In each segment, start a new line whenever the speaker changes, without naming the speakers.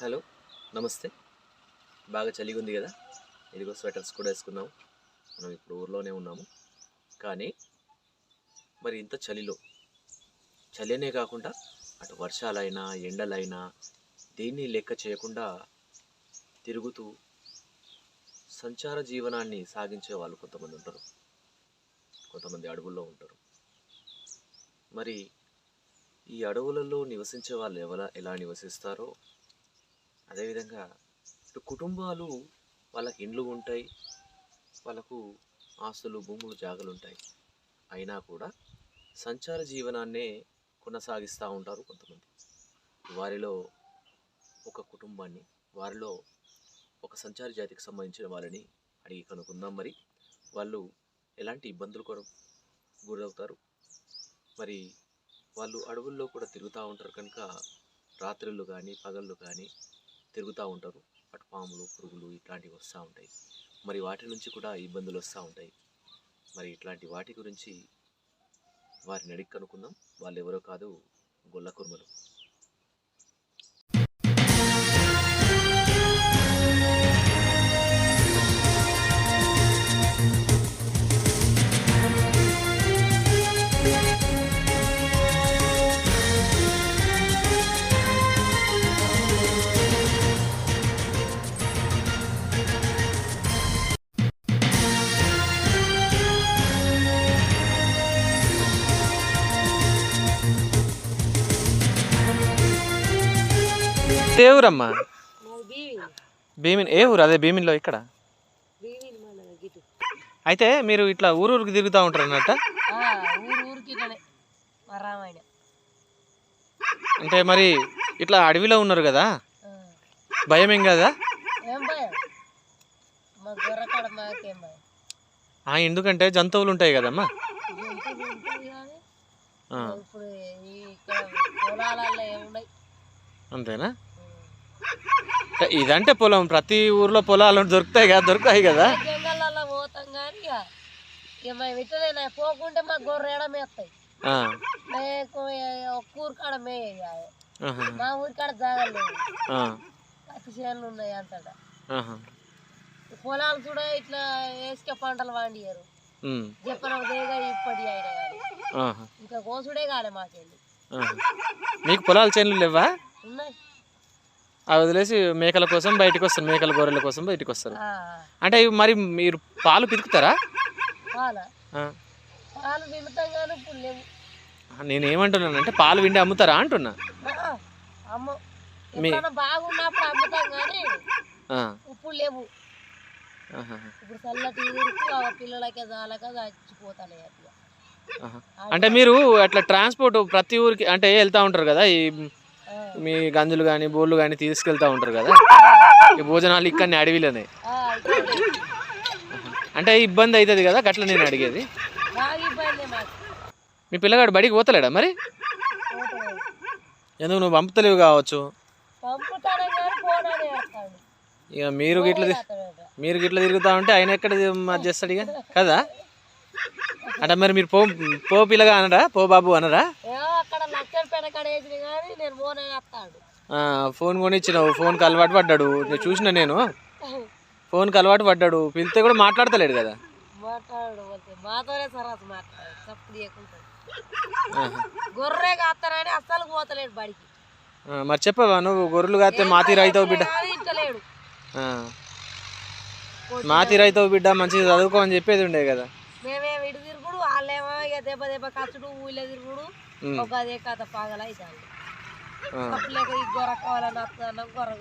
Hello నమస్తే. బాగా చలిగా ఉంది కదా? ఇదిగో స్వెటర్స్ కూడా వేసుకున్నాం మనం ఇప్పుడు ఊర్లోనే ఉన్నాము. కానీ మరి ఇంత చలిలో చలినే కాకుండా అటు వర్షాలైనా ఎండలైనా దేన్ని లెక్క చేయకుండా తిరుగుతూ సంచార జీవనాన్ని సాగించే వాళ్ళు కొంతమంది ఉంటారు. కొంతమంది అడవుల్లో ఉంటారు. మరి ఈ అడవులలో నివసించే వాళ్ళు ఎవర ఎలా నివసిస్తారో అదేవిధంగా ఇటు కుటుంబాలు వాళ్ళకి ఇండ్లు ఉంటాయి వాళ్ళకు ఆస్తులు భూములు జాగలు ఉంటాయి. అయినా కూడా సంచార జీవనాన్నే కొనసాగిస్తూ ఉంటారు కొంతమంది. వారిలో ఒక కుటుంబాన్ని వారిలో ఒక సంచార జాతికి సంబంధించిన వాళ్ళని అడిగి కనుక్కుందాం మరి. వాళ్ళు ఎలాంటి ఇబ్బందులు కూడా గురవుతారు? మరి వాళ్ళు అడవుల్లో కూడా తిరుగుతూ ఉంటారు కనుక రాత్రులు కానీ పగళ్ళు కానీ తిరుగుతూ ఉంటారు. అటు పాములు పురుగులు ఇట్లాంటివి వస్తూ ఉంటాయి. మరి వాటి నుంచి కూడా ఇబ్బందులు వస్తూ ఉంటాయి. మరి ఇట్లాంటి వాటి గురించి వారిని అడిగి కనుక్కుందాం. వాళ్ళు ఎవరో కాదు గొల్ల కుర్మలు
ఏ ఊరమ్మా భీమిన్ ఏ ఊరు? అదే భీమిన్లో ఇక్కడ. అయితే మీరు ఇట్లా తిరుగుతూ ఉంటారు అన్నట్ట
ఊరు ఊరికి ఇట్లనే మా రామాయణ.
అంటే మరి ఇట్లా అడవిలో ఉన్నారు కదా. భయం ఏం కదా? ఎందుకంటే జంతువులు ఉంటాయి కదమ్మా. అంతేనా? ఇదంటే పొలం. ప్రతి ఊర్లో పొలాలు దొరుకుతాయి కదా దొరుకుతాయి కదా.
పోతాం కానీ ఇక ఇక మేము ఇట్లనే పోకుంటే మేస్తాయి. మేకు కాడ మేయాలి మా కాడ జాగలేదు పత్తి చేనులు ఉన్నాయి అంతటా. పొలాలు చూడ ఇట్లా వేసుకే పంటలు వండియారు చెప్పిన దేగా ఇప్పటి అయిన కానీ
ఆహా,
ఇంకా కోసుడే కాలే మాకెళ్ళి.
మీకు పొలాలు చేనులు లేవా?
ఉన్నాయి.
అవి వదిలేసి మేకల కోసం బయటకు వస్తారు. మేకల గొర్రెల కోసం బయటకు వస్తారు. అంటే మరి మీరు పాలు పితుకుతారా.
పాలు?
నేను ఏమంటున్నానంటే పాలు విండి అమ్ముతారా అంటున్నా? మీ-
ఇప్పుడు లేవు. ఇప్పుడు చల్లటి పిల్లలకే చాలక.
అంటే మీరు అట్లా ట్రాన్స్పోర్ట్ ప్రతి ఊరికి అంటే వెళ్తా ఉంటారు కదా ఈ మీ గంజులు కానీ బోళ్ళు కానీ తీసుకెళ్తా ఉంటారు కదా? ఈ భోజనాలు ఇక్కడనే అడవిలోనే.
ఇక్కడ
అంటే ఇబ్బంది అవుతుంది కదా గట్ల నేను అడిగేది? మీ పిల్లగాడు బడికి పోతలేడా మరి. ఎందుకు నువ్వు పంపుతలేవు కావచ్చు? ఇక మీరు గిట్ల. మీరు గిట్ల తిరుగుతా ఉంటే ఆయన ఎక్కడ చేస్తాడు ఇక? కదా? అంటే మరి మీరు పో పో పిల్లగా అనరా? పో బాబు అనరా? ఫోన్ కొనిచ్చినావు ఫోన్కి అలవాటు పడ్డాడు. చూసిన నేను. ఫోన్కి అలవాటు పడ్డాడు. పిలిస్తే కూడా మాట్లాడతలేడు కదా.
గొర్రె కాస్తానని అస్సలు పోతలేడు బడికి.
మరి చెప్పవా? నువ్వు గొర్రెలు కాస్తే మాతి రైతావు బిడ్డ. మాతి రైతావు బిడ్డ మంచిగా చదువుకో అని చెప్పేది ఉండే కదా
మేమేమి ఇటు తిరుగుడు వాళ్ళేమో ఇక దెబ్బ దెబ్బ ఖర్చుడు ఊళ్ళో తిరుగుడు. ఒక అదే కథ పాగల అవుతాను. తప్పులేక ఈ గొర్రె కావాలని వస్తున్నాం గొర్రె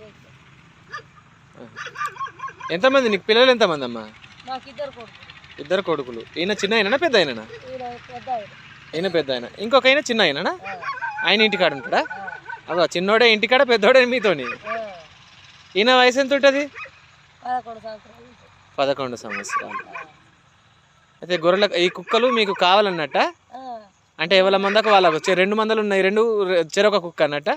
ఎంతమంది? నీకు పిల్లలు ఎంతమంది అమ్మా?
మాకు ఇద్దరు కొడుకు
ఇద్దరు కొడుకులు. ఈయన చిన్న అయినా పెద్ద
ఆయన.
ఈయన పెద్ద ఆయన. ఇంకొక ఆయన చిన్న అయినా
ఆ,
ఆయన ఇంటికాడ ఉంటాడా? అదో చిన్నోడే ఇంటికాడ పెద్దోడే మీతోని. ఈయన వయసు ఎంత ఉంటుంది
పదకొండు సంవత్సరాలు ఉంటాయి.
పదకొండు సంవత్సరాలు
ఆ,
అయితే గొర్రెల ఈ కుక్కలు మీకు కావాలన్నట్ట? అంటే ఎవరి మందకు వాళ్ళకు? చె- రెండు మందలు ఉన్నాయి రెండు చెరొక కుక్క అన్నట్ట.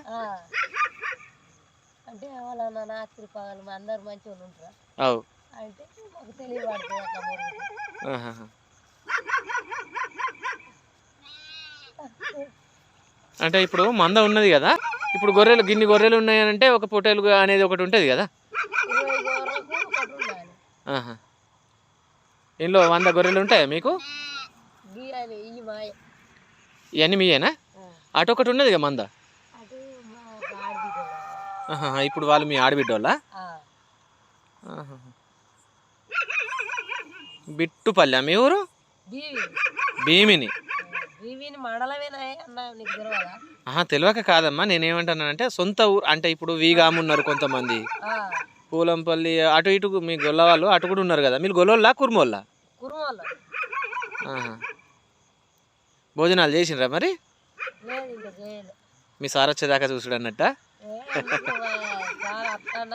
అంటే వాళ్ళ నాస్త్రి పగలు అందరు మంచి వాళ్ళు ఉంటారా?
అవు.
అంటే మాకు తెలియబడుతుంది అట్లా మురుగుతుంది
ఆహాహా. అంటే ఇప్పుడు మంద ఉన్నది కదా? ఇప్పుడు గొర్రెలు గిన్ని గొర్రెలు ఉన్నాయనంటే ఒక పొటేలు అనేది ఒకటి ఉంటుంది కదా
ఇరవై గొర్రెలకు ఒకటి ఉండాలి
ఆహా. ఇంట్లో వంద గొర్రెలు ఉంటాయా మీకు? ఇవన్నీ మీయేనా. అటు ఒకటి ఉన్నది కదా మంద. ఇప్పుడు వాళ్ళు మీ ఆడబిడ్డ వాళ్ళ
ఆ.
బిట్టుపల్లె మీ ఊరు? భీమిని. తెలియక కాదమ్మా నేనేమంటానంటే సొంత ఊరు అంటే ఇప్పుడు వీగాము ఉన్నారు కొంతమంది. పూలంపల్లి అటు ఇటు మీ గొల్ల వాళ్ళు అటు కూడా ఉన్నారు కదా. మీరు గొల్లోళ్ళా కుర్మోళ్ళా?
కురుమోళ్ళు.
భోజనాలు చేసిండ్రా మరి?
లేదు ఇంకా చేయలేదు
మీ సార్ వచ్చేదాకా చూసుడు అన్నట్ట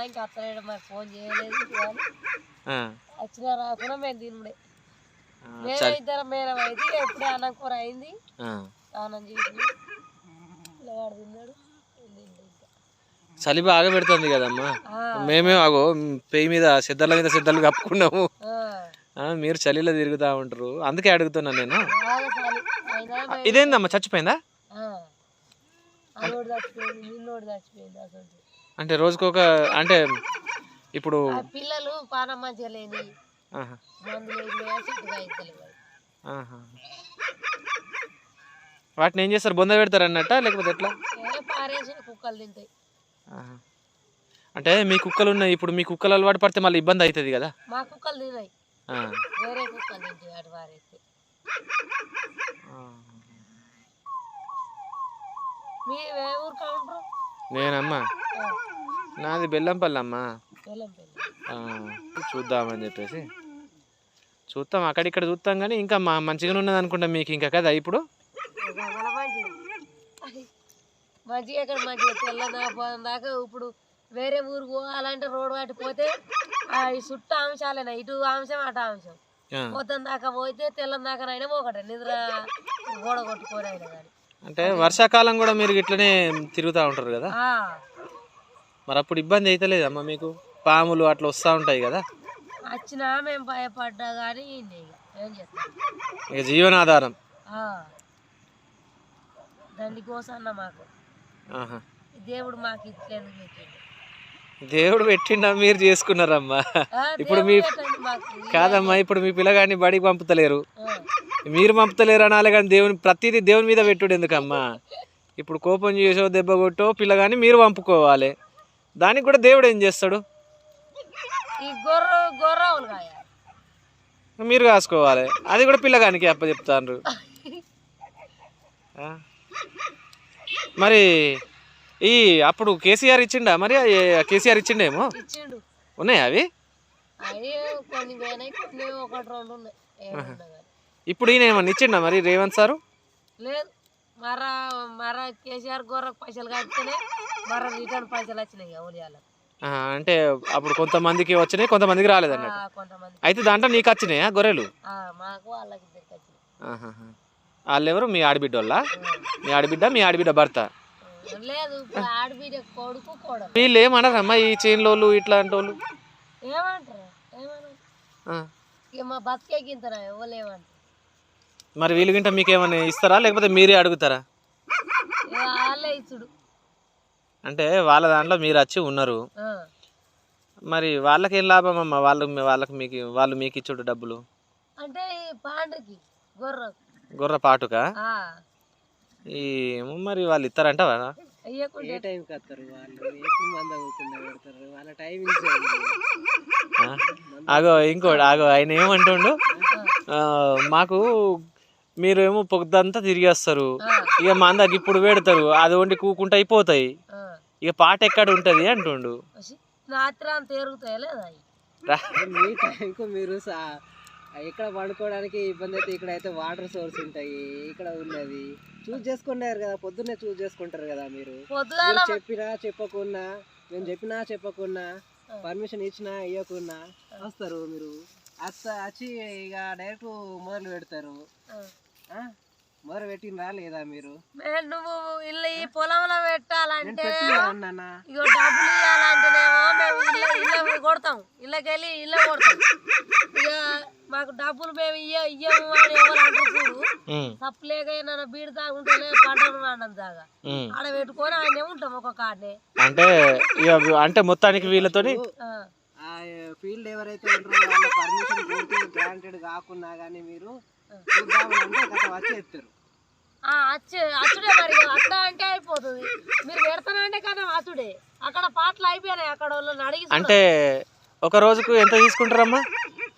ఇంకా అత్తలేడు మరి ఫోన్ చేయలేదు కానీ వచ్చినా రాకుండా మేము తినుడే మేమే ఇద్దరం మేడం అయితే అన్నం కూర అయింది. స్నానం చేసి పిల్లవాడు తిన్నాడు నేను తింటా ఇంకా.
చలి బాగా పెడుతుంది కదమ్మా. మేమే అగో పెయ్యి మీద సిద్ధల మీద సిద్ధలు కప్పుకున్నాము. మీరు చలిలో తిరుగుతూ ఉంటారు. అందుకే అడుగుతున్నా నేను. ఇదేందమ్మా చచ్చిపోయిందా? అంటే రోజుకొక అంటే ఇప్పుడు
పిల్లలు పానం మంచిగా లేని.
వాటిని ఏం చేస్తారు? బొంద పెడతారు అన్నట్ట? లేకపోతే ఎట్లా?
కుక్కలు తింటాయి.
అంటే మీ కుక్కలు ఉన్నాయి ఇప్పుడు మీ కుక్కలు అలవాటు పడితే మళ్ళీ ఇబ్బంది అవుతుంది కదా?
మా కుక్కలు తినాయి. వేరే కుక్కలు తింటాయి అటు పారేస్తే మీ ఏ ఊరు కౌంటరు
నేనమ్మా. నాది బెల్లంపల్లి. అమ్మా చూద్దామని చెప్పేసి. చూస్తాం అక్కడిక్కడ చూస్తాం కానీ ఇంకా మా మంచిగానే ఉన్నది అనుకుంటా మీకు ఇంకా కదా ఇప్పుడు?
మంచిగా. ఎక్కడ మంచిగా తెల్లదా పోదాం దాకా ఇప్పుడు వేరే ఊరికి పోవాలంటే రోడ్డు వాటి పోతే ఈ చుట్టూ అంశాలేనా? ఇటు అంశం అటు అంశం.
ఆ,
పొద్దున్న దాకా పోతే తెల్లం దాకానైనా ఒకటే నిద్ర గోడ కొట్టుకొని అయినా కానీ
అంటే వర్షాకాలం కూడా మీరు ఇట్లనే తిరుగుతూ ఉంటారు కదా? మరి అప్పుడు ఇబ్బంది అయితే లేదమ్మా మీకు? పాములు అట్లా వస్తూ ఉంటాయి కదా?
వచ్చినా మేము భయపడ్డా కానీ ఏం చేస్తాం?
ఇక జీవనాధారం.
ఆ. దండి కోసన్న మాకు. దేవుడు మాకు ఇట్లేదు
దేవుడు పెట్టిండా మీరు చేసుకున్నారమ్మా. ఇప్పుడు మీ కాదమ్మా ఇప్పుడు మీ పిల్లగాడిని బడికి పంపుతలేరు. మీరు పంపుతలేరు అనాలి కానీ దేవుని ప్రతిదీ దేవుని మీద పెట్టుడు ఎందుకమ్మా? ఇప్పుడు కోపం చేసో దెబ్బ కొట్టో పిల్లగాని మీరు పంపుకోవాలి. దానికి కూడా దేవుడు ఏం చేస్తాడు? మీరు కాసుకోవాలి. అది కూడా పిల్లగానికి అప్ప చెప్తాను మరి ఈ అప్పుడు కేసీఆర్ ఇచ్చిండా మరి? కేసీఆర్ ఇచ్చిండేమో?
ఇచ్చిండు.
ఉన్నాయా అవి? ఇప్పుడు ఈయన ఏమన్నా ఇచ్చిండా మరి రేవంత్ సారు?
లేదు. మరా మరా కేసీఆర్ గొర్రెకు పైసలు కడితేనే మరా రిటర్న్ పైసలు వచ్చినాయి
అంటే అప్పుడు కొంతమందికి వచ్చినాయి కొంతమందికి రాలేదన్నట్టు అయితే దాంట్లో నీకు వచ్చినాయా గొర్రెలు. వాళ్ళెవరు? మీ ఆడబిడ్డ వాళ్ళ మీ ఆడబిడ్డ మీ ఆడబిడ్డ భర్త? వీళ్ళు ఏమన్నారమ్మా ఈ చైన్లోళ్ళు ఇట్లాంటి వాళ్ళు మరి వీళ్ళు గింట మీకు ఏమైనా ఇస్తారా? లేకపోతే మీరే అడుగుతారా?
వాళ్ళే
అంటే వాళ్ళ దాంట్లో మీరు వచ్చి ఉన్నారు. మరి వాళ్ళకి ఏం లాభం అమ్మా వాళ్ళకి వాళ్ళకి మీకు వాళ్ళు మీకు ఇచ్చుడు డబ్బులు?
అంటే ఈ పాండ్రకి గొర్రె
గుర్ర పాటుకా? ఏమో మరి వాళ్ళు ఇస్తారంటావా?
టైంకి వస్తారు వాళ్ళు? ఎప్పుడు మంద అవ్వకుండా పెడతారు. వాళ్ళ టైమింగ్స్?
ఆగో ఇంకోటి ఆగో ఆయన ఏమంటుండు? ఆ, మాకు మీరు ఏమో పొద్దంతా తిరిగి వస్తారు. ఇక మా అందరికి ఇప్పుడు పెడతారు. అది వండి కూకుంటా అయిపోతాయి.
ఆ.
ఇక పాట ఎక్కడ ఉంటది అంటుండు?
వచ్చి రాత్రి అంత ఎరుగుతాయి లేదా? అవి
రా.
మీ టైంకు మీరు ఇక్కడ పడుకోవడానికి ఇబ్బంది అయితే ఇక్కడ అయితే వాటర్ సోర్స్ ఉంటాయి. ఇక్కడ ఉన్నది. చూస్ చేసుకున్నారు కదా పొద్దున్నే చూస్ చేసుకుంటారు కదా మీరు. చెప్పినా చెప్పకున్నా మేము చెప్పినా చెప్పకున్నా పర్మిషన్ ఇచ్చినా ఇవ్వకున్నా వస్తారు మీరు. అత్త వచ్చి ఇక డైరెక్ట్ మొదలు పెడతారు? మొదలు పెట్టినరా లేదా మీరు?
నువ్వు ఇల్లు ఈ పొలంలో పెట్టాలంటే ఇగో డబ్బులు ఇవ్వాలంటేనేమో మేము ఇల్లు ఇల్లు కొడతాం. ఇళ్ళకి వెళ్ళి ఇల్లు కొడతాం. ఇక మాకు డబ్బులు మేము ఇయ్య ఇయ్యము అని ఎవరు
ఉమ్,
తప్పలేక నన్ను బీడు తాగుంటేనే పంటలు దాగా
ఉమ్.
ఆడ పెట్టుకొని ఆయనే ఉంటాం ఒక కాడనే.
అంటే అంటే మొత్తానికి వీళ్ళతోని
ఫీల్డ్ ఎవరైతే ఉంటారో వాళ్ళ పర్మిషన్ గ్రాంటెడ్ కాకున్నా కానీ మీరు గత వచ్చేస్తారు
ఆ, అచ్చు అచ్చుడే మరి అట్లా అంటే అయిపోతుంది. మీరు పెడతానంటే కదా అచ్చుడే. అక్కడ పాటలు అయిపోయినాయి అక్కడ వాళ్ళని అడిగి.
అంటే ఒక రోజుకు ఎంత తీసుకుంటారమ్మా?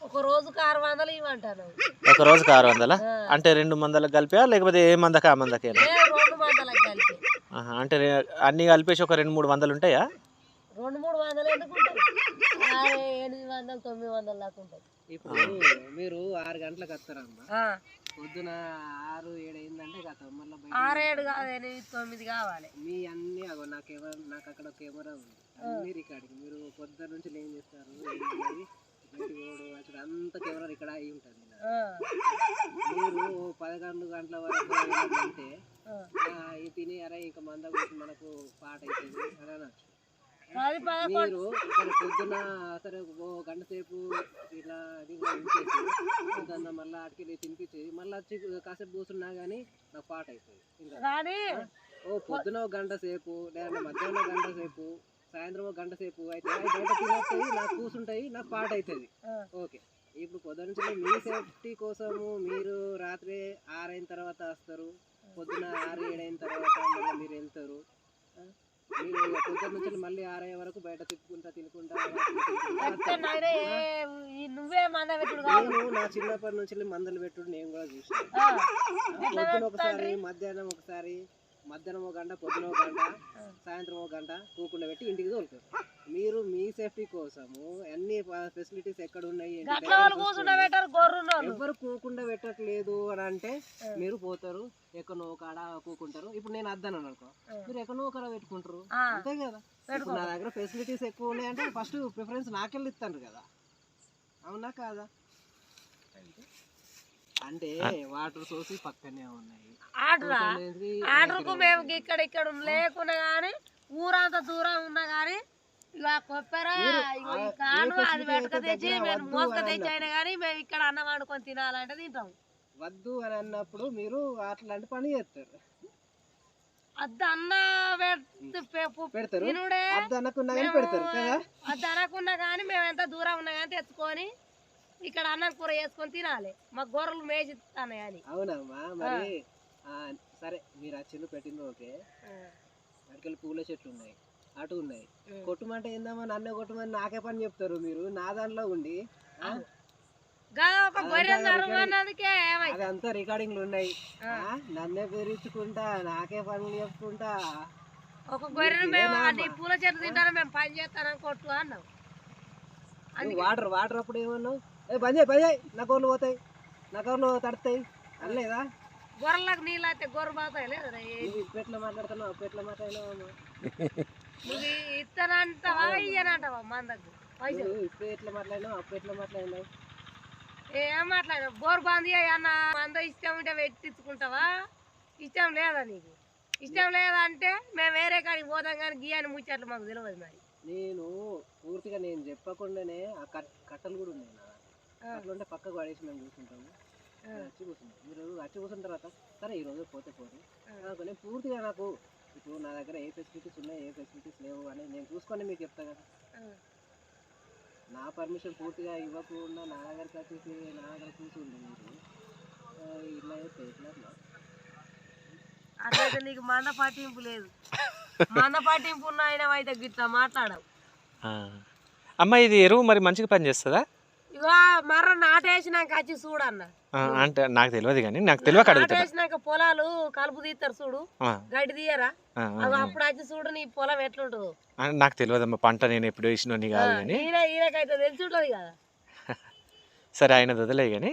ఒక రోజుకు ఆరు వందలు ఇవ్వంటాను.
ఒక రోజుకు ఆరు వందలా? అంటే రెండు మందలకు కలిపా లేకపోతే ఏ మందకి ఆ మందకేనా?
నేను రెండు వందలకు కలిపి.
అంటే అన్ని కలిపేసి ఒక రెండు మూడు వందలు ఉంటాయా?
రెండు మూడు వందలు ఎందుకు ఉంటాయి? ఎనిమిది వందలు తొమ్మిది వందలు దాకా ఉంటాయి.
ఇప్పుడు మీరు ఆరు గంటలకు వస్తారమ్మా. పొద్దున ఆరు ఏడు అయిందంటే గత మళ్ళీ
ఆరు ఏడు కాదు ఎనిమిది తొమ్మిది కావాలి.
మీ అన్ని అగో నా కెమెరా నాకు అక్కడ కెమెరా ఉంది. అన్ని రికార్డింగ్. మీరు పొద్దున నుంచి ఏం చేస్తారు? అక్కడ అంత కెమెరా ఇక్కడ అయి ఉంటుంది. మీరు పదకొండు గంటల వరకు అంటే తిని అరే ఇంకా మంద కొట్టి మనకు పాట అవుతుంది అని అనొచ్చు. మీరు ఇక్కడ పొద్దున సరే ఓ గంట సేపు ఇట్లా అది ఇలా ఉంచేసి మళ్ళీ అటుకెళ్ళి తినిపించి మళ్ళీ వచ్చి కాసేపు కూర్చున్నా కానీ నాకు పాట అవుతుంది
కానీ
ఓ పొద్దున ఒక గంట సేపు లేదంటే మధ్యాహ్నం గంట సేపు సాయంత్రం ఒక గంట సేపు అయితే తినొస్తాయి నాకు కూర్చుంటాయి నాకు పాట అవుతుంది. ఓకే. ఇప్పుడు పొద్దున మీ సేఫ్టీ కోసము మీరు రాత్రి ఆరైన తర్వాత వస్తారు పొద్దున ఆరు ఏడైన తర్వాత మళ్ళీ మీరు వెళ్తారు? మీరు ఇక పొద్దున్న నుంచి మళ్ళీ ఆరయ్యే వరకు బయట తిప్పుకుంటా తినుకుంటా
నువ్వే మంద పెట్టుడు కాదు.
నేను నా చిన్నప్పటి నుంచి మందలు పెట్టుడు నేను కూడా చూసాను. ఒకసారి మధ్యాహ్నం ఒకసారి మధ్యాహ్నం ఒక గంట పొద్దున ఒక గంట సాయంత్రం ఒక గంట కూకుండా పెట్టి ఇంటికి తోలుతారు. మీరు మీ సేఫ్టీ కోసము అన్ని ఫెసిలిటీస్ ఎక్కడ ఉన్నాయి ఎవరు కూకుండా పెట్టట్లేదు అని అంటే మీరు పోతారు ఎక్కడో ఒక ఆడ కూకుంటారు. ఇప్పుడు నేను అద్దాను అనుకో. మీరు ఎక్కడో ఒక ఆడ పెట్టుకుంటారు. అంతే కదా? ఇప్పుడు నా దగ్గర ఫెసిలిటీస్ ఎక్కువ ఉన్నాయంటే ఫస్ట్ ప్రిఫరెన్స్ నాకెళ్ళి ఇస్తాను కదా. అవునా కాదా? అంటే వాటర్ సోర్స్ పక్కనే ఉన్నాయి.
ఆర్డరా? ఆర్డర్కు మేము ఇక్కడ ఇక్కడ లేకున్నా కానీ ఊరంతా దూరం ఉన్నా కానీ ఇగో ఈ కాను అది వెనక తెచ్చి మేము మోసుక తెచ్చి అయినా కానీ మేము ఇక్కడ అన్నం వండుకొని తినాలంటే తింటాం.
వద్దు అని అన్నప్పుడు మీరు అట్లాంటి పని చేస్తారు.
అద్ద అన్న
పెడతారు.
తినుడే.
వద్దు అనకున్నా కానీ పెడతారు కదా.
అద్ద అనకున్నా కానీ మేము ఎంత దూరం ఉన్నా కానీ తెచ్చుకొని ఇక్కడ అన్నం కూర వేసుకొని తినాలి. మా గొర్రెలు మేజిస్తాను అని.
అవునమ్మా మరి సరే మీరు ఆ చిన్న పెట్టింది ఓకే? అటుకెళ్ళి పూల చెట్లు ఉన్నాయి అటు ఉన్నాయి. కొట్టుమంటే ఏందమ్మా నన్నే కొట్టుమని నాకే పని చెప్తారు మీరు? నా దాంట్లో ఉండి అదంతా రికార్డింగ్లు ఉన్నాయి. నన్నే బెదిరించుకుంటా నాకే పనులు చెప్పుకుంటా
ఒక గొర్రెను మేము నీ పూల చెట్లు తింటాను మేము పని చేస్తానని కొట్టు అన్నాం.
వాటర్ వాటర్ అప్పుడు ఏమన్నావు? చేయి బంద్ చేయి. నా కౌర్లు పోతాయి. నా కౌర్లు తడతాయి. అనలేదా?
గొర్రెలకు నీళ్ళు అయితే గొర్రె బాతాయి లేదా
ఎట్లా మాట్లాడుతున్నావు? అప్పుడు ఎట్లా మాట్లాడినావు అమ్మా?
నువ్వు ఇస్తానంటావా ఇయ్యనంటావా మందకు పైసలు.
నువ్వు ఇప్పుడు ఎట్లా మాట్లాడినావు? అప్పుడు ఎట్లా మాట్లాడినావు?
ఏం మాట్లాడినావు గోరు బంద్ అన్న మంద ఇష్టం ఉంటే పెట్టించుకుంటావా? ఇష్టం లేదా నీకు? ఇష్టం లేదంటే మేము వేరే కాడికి పోతాం కానీ గీయని ముచ్చట్లు మాకు తెలియదు మరి.
నేను పూర్తిగా నేను చెప్పకుండానే ఆ కట్ కట్టలు కూడా ఉన్నాయి. అట్లా ఉంటే పక్కకు పడేసి మేము
ఆ.
వచ్చి కూర్చుంటాం మీరు వచ్చి కూర్చున్న తర్వాత సరే ఈ రోజు పోతే పోతే నేను పూర్తిగా నాకు ఇప్పుడు నా దగ్గర ఏ ఫెసిలిటీస్ ఉన్నాయి ఏ ఫెసిలిటీస్ లేవు అని నేను చూసుకొని మీకు చెప్తా కదా. నా పర్మిషన్ పూర్తిగా ఇవ్వకుండా నా దగ్గరికి వచ్చేసి నా దగ్గర కూర్చుండి మీరు. ఇలా అయితే ఎట్లా అట్లా?
అట్లయితే నీకు మంద పట్టింపు లేదు. మంద పట్టింపు ఉన్న ఆయన అయితే గిట్లా మాట్లాడవు.
ఆ. అమ్మ ఇది ఎరువు మరి మంచిగా పని చేస్తుందా
ఇక మర్ర నాటేసినాక వచ్చి చూడన్న.
అంటే నాకు తెలియదు కానీ నాకు తెలియక
నాటేసినాక పొలాలు కలుపు తీస్తారు చూడు. గడ్డి తీయరా. అవి అప్పుడు వచ్చి చూడు నీ పొలం ఎట్లుంటుందో.
నాకు తెలియదమ్మా పంట నేను ఎప్పుడు వేసినోని కాదు కానీ
ఈయన ఈయనకైతే తెలిసి ఉంటుంది కదా.
సరే ఆయన వదిలే కానీ.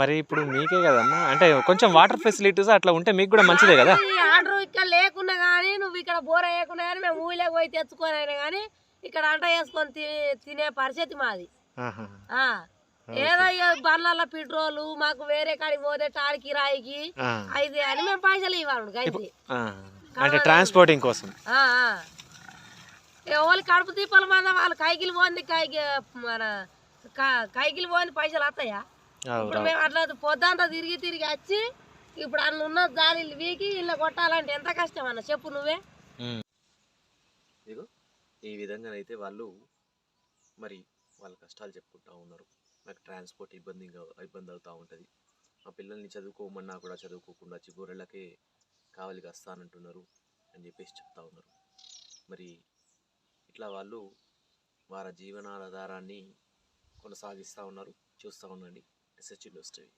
మరి ఇప్పుడు మీకే కదమ్మా? అంటే కొంచెం వాటర్ ఫెసిలిటీస్ అట్లా ఉంటే మీకు కూడా మంచిదే కదా?
ఆర్డర్ ఇక్కడ లేకున్నా కానీ నువ్వు ఇక్కడ బోర వేయకున్నా కానీ మేము ఊళ్ళోకి పోయి తెచ్చుకొని అయినా కానీ ఇక్కడ అంట వేసుకొని తినే పరిస్థితి మాది. ఏదో బండ్ల పెట్రోలు మాకు వేరే కాడికి పోతే టాడికి రాయికి. అయితే అని మేము పైసలు ఇవ్వాలి అయితే.
అంటే ట్రాన్స్పోర్టింగ్ కోసం.
ఎవరు కడుపు తిప్పల మంద వాళ్ళు కైకిలు పోంది కైకి మన కైకిలు పోని పైసలు వస్తాయా? ఇప్పుడు మేము అట్లా పొద్దంతా తిరిగి తిరిగి వచ్చి ఇప్పుడు అన్న ఉన్న దాని వీకి ఇల్లు కొట్టాలంటే ఎంత కష్టం అన్న? చెప్పు నువ్వే.
ఇదిగో ఈ విధంగానైతే వాళ్ళు మరి వాళ్ళ కష్టాలు చెప్పుకుంటూ ఉన్నారు. నాకు ట్రాన్స్పోర్ట్ ఇబ్బందిగా ఇబ్బంది అవుతూ ఉంటుంది. మా పిల్లల్ని చదువుకోమన్నా కూడా చదువుకోకుండా చిగోరెళ్ళకే కావలికి వస్తానంటున్నారు అని చెప్పేసి చెప్తా ఉన్నారు. మరి ఇట్లా వాళ్ళు వారి జీవనాధారాన్ని కొనసాగిస్తూ ఉన్నారు. చూస్తూ ఉండండి. ఎస్హెచ్ వస్తాయి